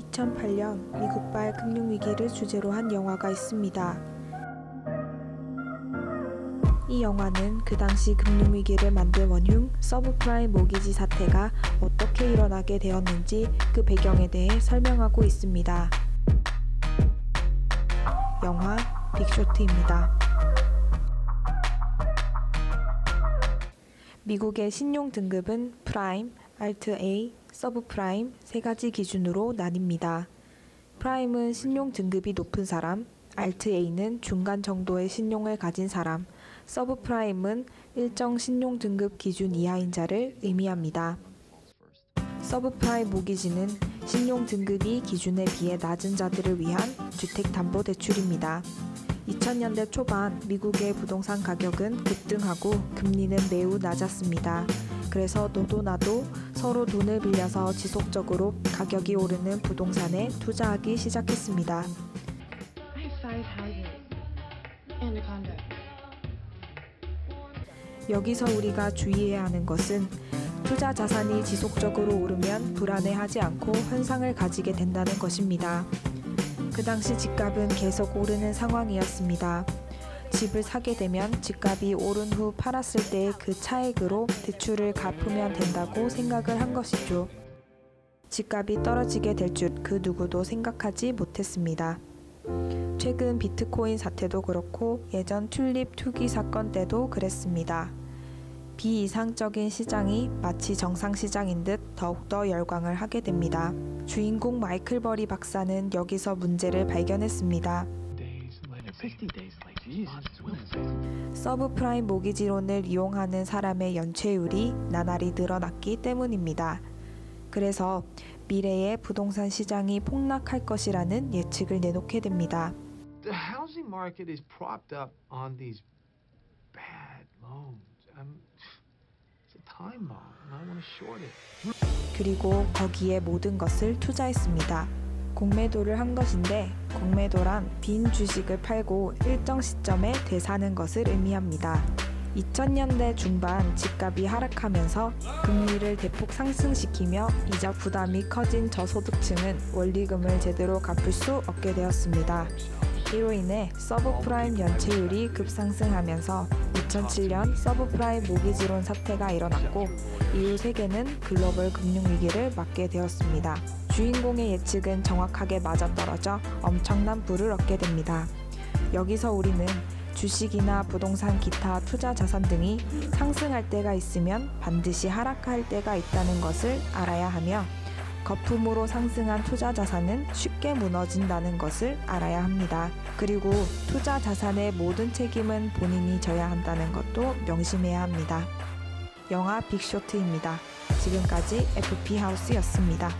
2008년 미국발 금융위기를 주제로 한 영화가 있습니다. 이 영화는 그 당시 금융위기를 만든 원흉 서브프라임 모기지 사태가 어떻게 일어나게 되었는지 그 배경에 대해 설명하고 있습니다. 영화 빅쇼트입니다. 미국의 신용 등급은 프라임, 알트 A, 서브 프라임 세 가지 기준으로 나뉩니다. 프라임은 신용 등급이 높은 사람, 알트 A는 중간 정도의 신용을 가진 사람, 서브 프라임은 일정 신용 등급 기준 이하인 자를 의미합니다. 서브 프라임 모기지는 신용 등급이 기준에 비해 낮은 자들을 위한 주택담보대출입니다. 2000년대 초반 미국의 부동산 가격은 급등하고 금리는 매우 낮았습니다. 그래서 너도 나도 서로 돈을 빌려서 지속적으로 가격이 오르는 부동산에 투자하기 시작했습니다. 여기서 우리가 주의해야 하는 것은 투자 자산이 지속적으로 오르면 불안해하지 않고 현상을 가지게 된다는 것입니다. 그 당시 집값은 계속 오르는 상황이었습니다. 집을 사게 되면 집값이 오른 후 팔았을 때 그 차액으로 대출을 갚으면 된다고 생각을 한 것이죠. 집값이 떨어지게 될 줄 그 누구도 생각하지 못했습니다. 최근 비트코인 사태도 그렇고 예전 튤립 투기 사건 때도 그랬습니다. 비이상적인 시장이 마치 정상 시장인 듯 더욱더 열광을 하게 됩니다. 주인공 마이클 버리 박사는 여기서 문제를 발견했습니다. 서브프라임 모기지론을 이용하는 사람의 연체율이 나날이 늘어났기 때문입니다. 그래서 미래의 부동산 시장이 폭락할 것이라는 예측을 내놓게 됩니다. The housing market is propped up on these bad loans. I'm, it's a time bomb, and I want to short it. 그리고 거기에 모든 것을 투자했습니다. 공매도를 한 것인데 공매도란 빈 주식을 팔고 일정 시점에 되사는 것을 의미합니다. 2000년대 중반 집값이 하락하면서 금리를 대폭 상승시키며 이자 부담이 커진 저소득층은 원리금을 제대로 갚을 수 없게 되었습니다. 이로 인해 서브프라임 연체율이 급상승하면서 2007년 서브프라임 모기지론 사태가 일어났고 이후 세계는 글로벌 금융위기를 맞게 되었습니다. 주인공의 예측은 정확하게 맞아떨어져 엄청난 부를 얻게 됩니다. 여기서 우리는 주식이나 부동산 기타 투자 자산 등이 상승할 때가 있으면 반드시 하락할 때가 있다는 것을 알아야 하며 거품으로 상승한 투자 자산은 쉽게 무너진다는 것을 알아야 합니다. 그리고 투자 자산의 모든 책임은 본인이 져야 한다는 것도 명심해야 합니다. 영화 빅쇼트입니다. 지금까지 FP 하우스였습니다.